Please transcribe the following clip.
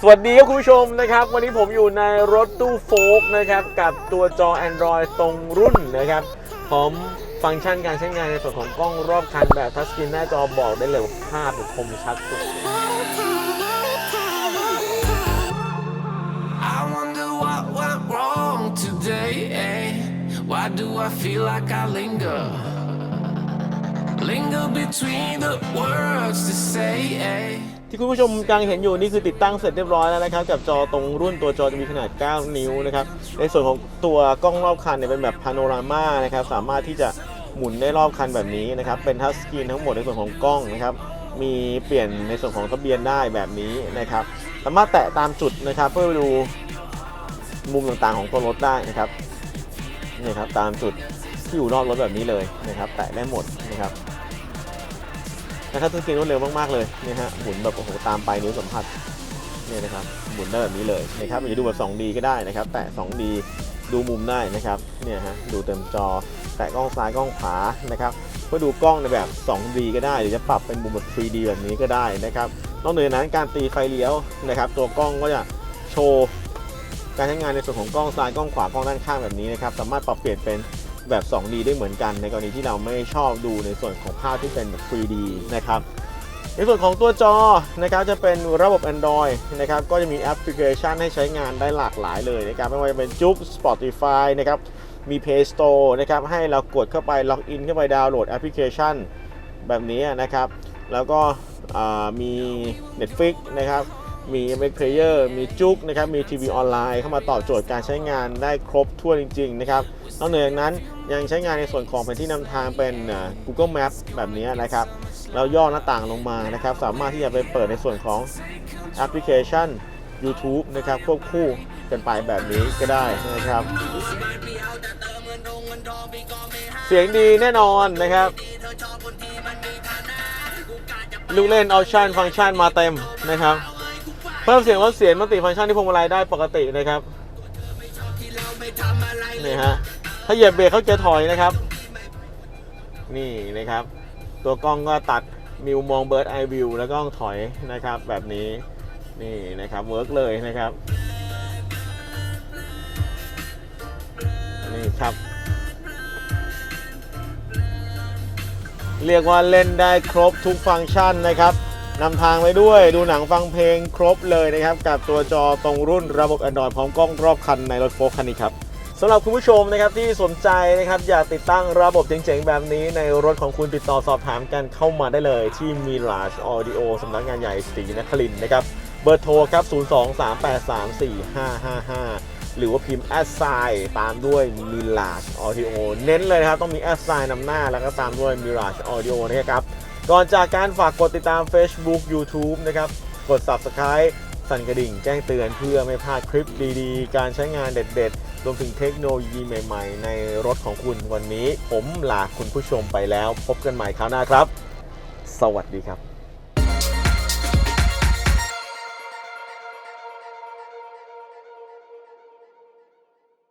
สวัสดีครับคุณผู้ชมนะครับ วันนี้ผมอยู่ในรถตู้โฟกนะครับ กับตัวจอ Android ตรงรุ่นนะครับพร้อมฟังก์ชันการใช้งานในส่วนของกล้องรอบคันแบบทัชสกรีนหน้าจอบอกได้เลยว่าภาพคมชัดสุด I wonder what went wrong today. eh? Why do I feel like I linger? ที่คุณผู้ชมกำลังเห็นอยู่นี่คือติดตั้งเสร็จเรียบร้อยแล้วนะครับกับจอตรงรุ่นตัวจอจะมีขนาด 9 นิ้วนะครับในส่วนของตัวกล้องรอบคันเนี่ยเป็นแบบพาโนรามานะครับสามารถที่จะหมุนได้รอบคันแบบนี้นะครับเป็นทัชสกรีนทั้งหมดในส่วนของกล้องนะครับมีเปลี่ยนในส่วนของทะเบียนได้แบบนี้นะครับสามารถแตะตามจุดนะครับเพื่อดูมุมต่างๆของตัวรถได้นะครับนี่ครับตามจุดที่อยู่รอบรถแบบนี้เลยนะครับ แตะได้หมดนะครับ นะครับสกรีนรวดเร็วมากๆเลยนี่ฮะหมุนแบบโอ้โหตามไปนิ้วสัมผัสเนี่ยนะครับหมุนได้แบบนี้เลยนะครับอยากจะดูแบบ 2D ก็ได้นะครับ แตะ 2D ดูมุมได้นะครับเนี่ยฮะดูเต็มจอ แตะกล้องซ้ายกล้องขวานะครับเพื่อดูกล้องในแบบ 2D ก็ได้หรือจะปรับเป็นมุมแบบ 3D แบบนี้ก็ได้นะครับนอกเหนือจากนั้นการตีไฟเลี้ยวนะครับ ตัวกล้องก็จะโชว์การใช้งานในส่วนของกล้องซ้ายกล้องขวากล้องด้านข้างแบบนี้นะครับสามารถปรับเปลี่ยนเป็น แบบ 2D ได้เหมือนกัน ในกรณีที่เราไม่ชอบดูในส่วนของภาพที่เป็นแบบ 3D นะครับในส่วนของตัวจอนะครับจะเป็นระบบ Android นะครับก็จะมีแอปพลิเคชันให้ใช้งานได้หลากหลายเลยนะครับไม่ว่าจะเป็นจุ๊ก Spotify นะครับมี Play Store นะครับให้เรากดเข้าไปล็อกอินเข้าไปดาวน์โหลดแอปพลิเคชันแบบนี้นะครับ แล้วก็มี Netflix นะครับ มี m x Player มีจุกนะครับ มีทีวีออนไลน์เข้ามาตอบโจทย์การใช้งานได้ครบถ้วนจริง ๆ นะครับ นอกเหนือจากนั้นยังใช้งานในส่วนของแผนที่นำทางเป็น Google Map แบบนี้นะครับเราย่อหน้าต่างลงมานะครับ สามารถที่จะไปเปิดในส่วนของแอปพลิเคชัน YouTube นะครับ ควบคู่กันไปแบบนี้ก็ได้นะครับ เสียงดีแน่นอนนะครับลูกเล่นออปชันฟังก์ชันมาเต็มนะครับ เพิ่มเสียงลดเสียงมัลติฟังก์ชันที่พวงมาลัยได้ปกตินะครับนี่ฮะถ้าเหยียบเบรกเขาเกียร์ถอยนะครับ นี่นะครับ ตัวกล้องก็ตัดมิวมองเบิร์ดไอวิวแล้วก็ถอยนะครับ แบบนี้นี่นะครับเวิร์กเลยนะครับนี่ครับ เรียกว่าเล่นได้ครบทุกฟังก์ชันนะครับ นำทางไปด้วยดูหนังฟังเพลงครบเลยนะครับ กับตัวจอตรงรุ่นระบบ Android พร้อมกล้องรอบคันในรถโฟล์คคันนี้ครับสำหรับคุณผู้ชมนะครับที่สนใจนะครับอยากติดตั้งระบบเจ๋งๆ แบบนี้ในรถของคุณติดต่อสอบถามกันเข้ามาได้เลยที่ Mirage Audio สำนักงานใหญ่ศรีนครินนะครับ เบอร์โทรครับ 023834555 หรือว่าพิมพ์แอดไซตามด้วย Mirage Audio เน้นเลยนะครับ ต้องมีแอดไซนำหน้าแล้วก็ตามด้วย Mirage Audio นะครับ ก่อนจากการฝากกดติดตาม Facebook YouTube นะครับ กด Subscribe สั่นกระดิ่งแจ้งเตือนเพื่อไม่พลาดคลิปดีๆ การใช้งานเด็ดๆ รวมถึงเทคโนโลยีใหม่ๆ ในรถของคุณวันนี้ ผมลาคุณผู้ชมไปแล้ว พบกันใหม่คราวหน้าครับ สวัสดีครับ